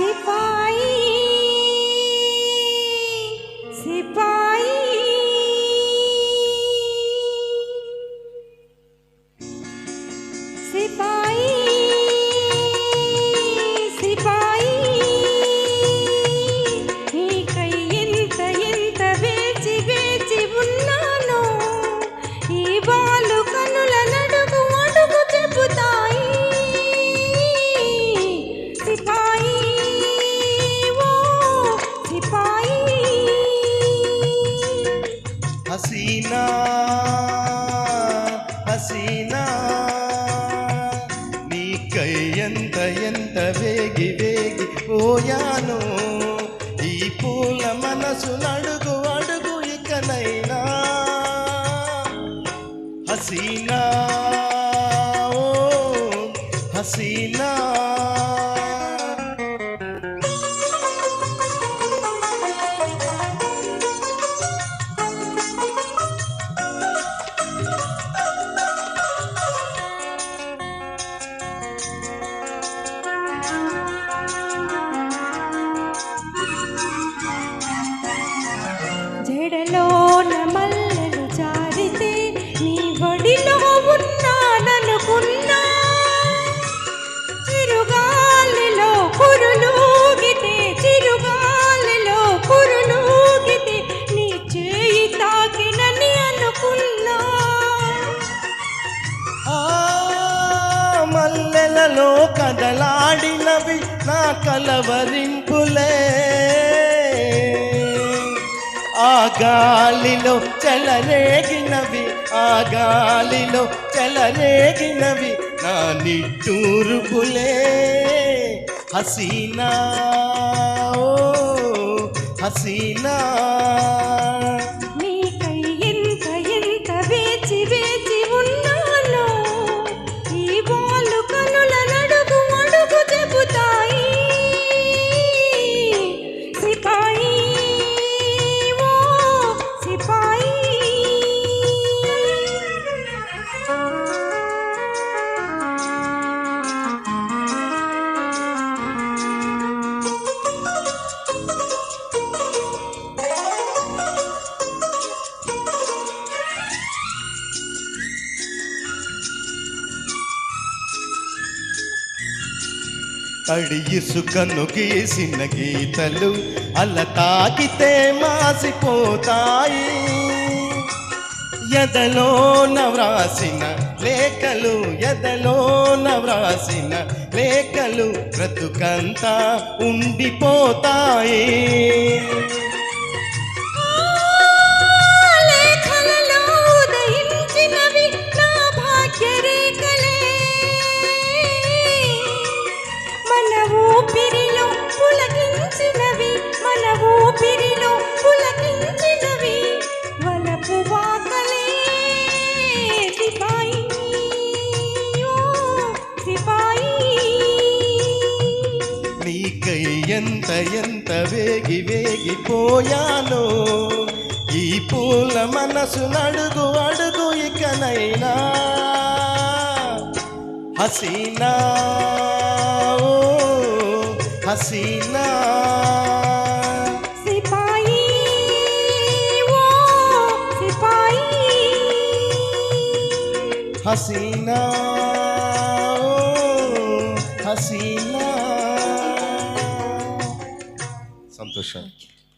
Keep on. Hasina Hasina నీకై ఎంత ఎంత వేగి వేగి పోయాను? ఈ పూల మనసు నడుగు అడుగు ఇకనైనా? హసీనా ఓ హసీనా. జడలోన మల్లెలు జారితే నీ ఒడిలో ఉన్నాననుకున్నా. చిరుగాలిలో కురులూగితే చిరుగాలిలో కురులూగితే నీ చేయి తాకినని అనుకున్నా. మల్లెలలో కదలాడినవి నా కలవరింపులే. ఆ గాలిలో చెలరేగినవి ఆ గాలిలో చెలరేగినవి నా నిట్టూరుపులే హసీనా ఓ హసీనా. తడి ఇసుకను గీసిన గీతలు అలా తాకితే మాసిపోతాయి. ఎదలోన వ్రాసిన లేఖలు ఎదలోన వ్రాసిన లేఖలు బ్రతుకంతా ఉండిపోతాయి. నీకై ఎంత ఎంత వేగి వేగి పోయాను ఈ పూల మనసు నడుగు అడుగు ఇకనైనా. హసీనా హసీనా. హసీనా హసీనా. సంతోషం.